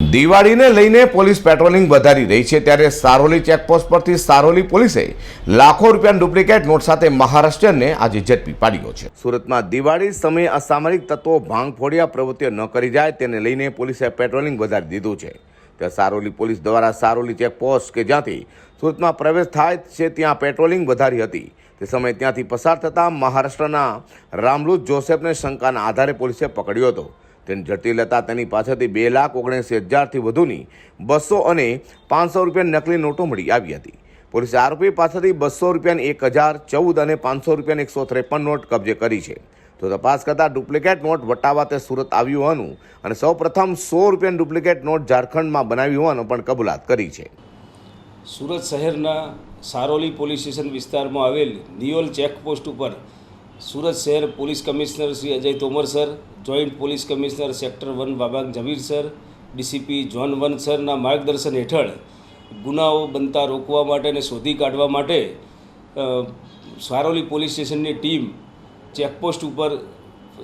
દિવાળીને લઈને police patrolling વધારી રહી છે ત્યારે સારોલી ચેકપોસ્ટ પરથી સારોલી પોલીસે લાખો રૂપિયાની ડુપ્લિકેટ નોટ સાથે મહારાષ્ટ્રને આજે ઝડપી પાડ્યો છે. સુરતમાં દિવાળી સમયે અસામરિક તત્વો ભાંગ ફોડિયા, પ્રવૃત્તિઓ ન કરી જાય તેને લઈને પોલીસે પેટ્રોલિંગ વધારી દીધું છે. ત્યાં સારોલી પોલીસ દ્વારા સારોલી ચેકપોસ્ટ કે જ્યાંથી સુરતમાં પ્રવેશ થાય છે ત્યાં પેટ્રોલિંગ વધારી હતી. તે સમયે ત્યાંથી પસાર થતા મહારાષ્ટ્રના રામલુત જોસેફને શંકાના આધારે પોલીસે પકડ્યો હતો. તેને જટિલતા તેની પાસેથી બે લાખ ઓગણસી હજારથી વધુની બસો અને પાંચસો રૂપિયાની નકલી નોટો મળી આવી હતી. પોલીસે આરોપી પાસેથી બસો રૂપિયાની એક હજાર, ચૌદ અને પાંચસો રૂપિયાની એકસો ત્રેપન નોટ કબજે કરી છે. તો તપાસ કરતાં ડુપ્લિકેટ નોટ વટાવા તે સુરત આવ્યું હોવાનું અને સૌ પ્રથમ સો રૂપિયાની ડુપ્લિકેટ નોટ ઝારખંડમાં બનાવી હોવાનો પણ કબૂલાત કરી છે. સુરત શહેરના સારોલી પોલીસ સ્ટેશન વિસ્તારમાં આવેલ નિયોલ ચેકપોસ્ટ ઉપર સુરત શહેર police commissioner Shri Ajay Tomar sir, joint police commissioner sector one Wabang Jamir sir, DCP zone one સરના માર્ગદર્શન હેઠળ ગુનાઓ બનતા રોકવા માટે અને શોધી કાઢવા માટે સારોલી પોલીસ સ્ટેશનની ટીમ ચેકપોસ્ટ ઉપર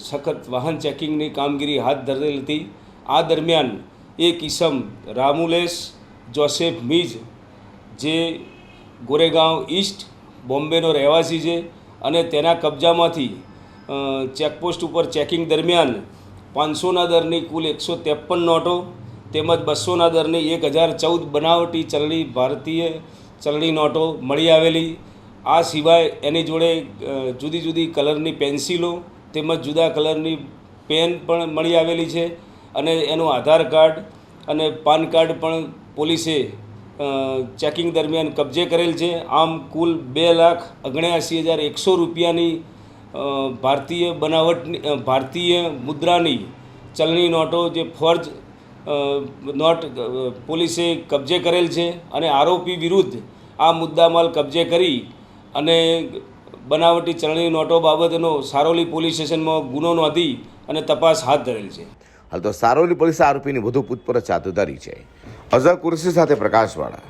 સખત વાહન ચેકિંગની કામગીરી હાથ ધરેલ હતી. આ દરમિયાન એક ઇસમ રામુલેશ, જોસેફ મીજ, જે ગોરેગાંવ ઈસ્ટ બોમ્બેનો રહેવાસી છે અને તેના કબજામાંથી ચેકપોસ્ટ ઉપર ચેકિંગ દરમિયાન પાંચસોના દરની કુલ એકસો ત્રેપન નોટો તેમજ બસોના દરની એક હજાર ચૌદ બનાવટી ચલણી ભારતીય ચલણી નોટો મળી આવેલી. આ સિવાય એની જોડે જુદી જુદી કલરની પેન્સિલો તેમજ જુદા કલરની પેન પણ મળી આવેલી છે અને એનું આધાર કાર્ડ અને પાન કાર્ડ પણ પોલીસે ચેકિંગ દરમિયાન કબજે કરેલ છે. આમ કુલ બે લાખ ઓગણ્યાસી હજાર એકસો રૂપિયાની ભારતીય બનાવટની ભારતીય મુદ્રાની ચલણી નોટો જે ફર્જ નોટ પોલીસે કબજે કરેલ છે અને આરોપી વિરુદ્ધ આ મુદ્દામાલ કબજે કરી અને બનાવટી ચલણી નોટો બાબતનો સારોલી પોલીસ સ્ટેશનમાં ગુનો નોંધી અને તપાસ હાથ ધરેલ છે. હાલ તો સારોલી પોલીસે આરોપીની વધુ પૂછપરછ હાથ ધરી છે. અઝર કુરશી સાથે પ્રકાશવાળા.